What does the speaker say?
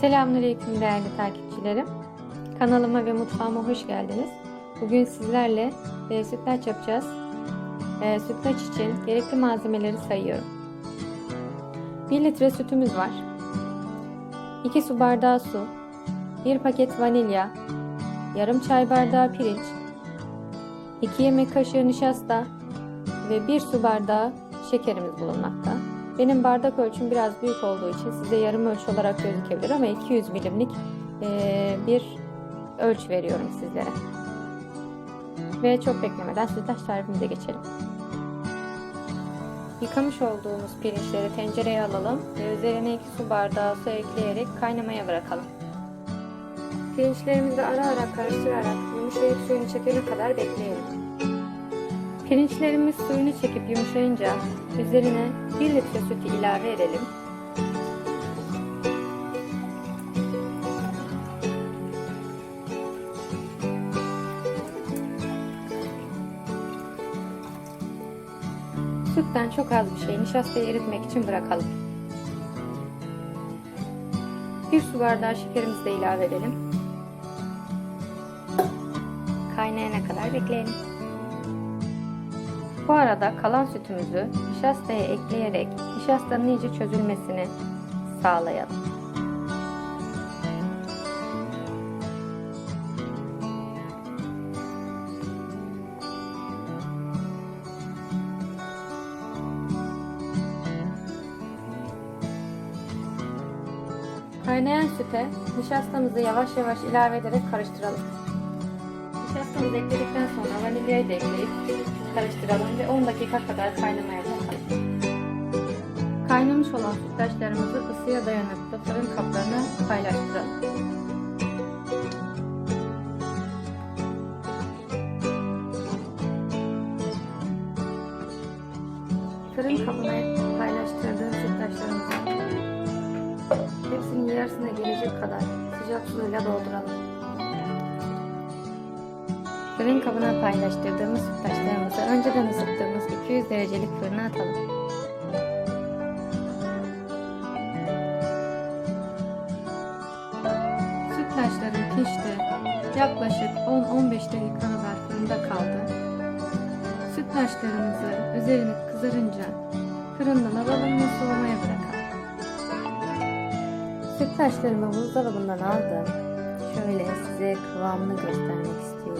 Selamünaleyküm değerli takipçilerim. Kanalıma ve mutfağıma hoş geldiniz. Bugün sizlerle e, sütlaç yapacağız. E, sütlaç için gerekli malzemeleri sayıyorum. 1 litre sütümüz var. 2 su bardağı su, 1 paket vanilya, yarım çay bardağı pirinç, 2 yemek kaşığı nişasta ve 1 su bardağı şekerimiz bulunmakta. Benim bardak ölçüm biraz büyük olduğu için size yarım ölçü olarak gözükebilir ama 200 milimlik bir ölçü veriyorum sizlere. Ve çok beklemeden sütlaç tarifimize geçelim. Yıkamış olduğumuz pirinçleri tencereye alalım ve üzerine 2 su bardağı su ekleyerek kaynamaya bırakalım. Pirinçlerimizi ara ara karıştırarak yumuşayıp suyunu çekene kadar bekleyelim. Pirinçlerimiz suyunu çekip yumuşayınca üzerine 1 litre sütü ilave edelim. Sütten çok az bir şey nişastayı eritmek için bırakalım. Bir su bardağı şekerimizi de ilave edelim. Kaynayana kadar bekleyelim. Bu arada kalan sütümüzü nişastaya ekleyerek nişastanın iyice çözülmesini sağlayalım. Kaynayan süte nişastamızı yavaş yavaş ilave ederek karıştıralım. Nişastamızı ekledikten sonra vanilyayı da ekleyip karıştıralım ve 10 dakika kadar kaynamaya bırakalım. Kaynamış olan sütlaçlarımızı ısıya dayanıklı fırın kaplarına paylaştıralım. Fırın kabına paylaştırdığım sütlaçlarımızı hepsinin yarısına gelecek kadar sıcak suyla dolduralım. Fırın kabına paylaştırdığımız sütlaçlarımızı önceden ısıttığımız 200 derecelik fırına atalım. Sütlaçlarım pişti. Yaklaşık 10-15 dakika kadar fırında kaldı. Sütlaçlarımızı üzerini kızarınca fırından alalım ve soğumaya bırakalım. Sütlaçlarımı buzdolabından aldım. Şöyle size kıvamını göstermek istiyorum.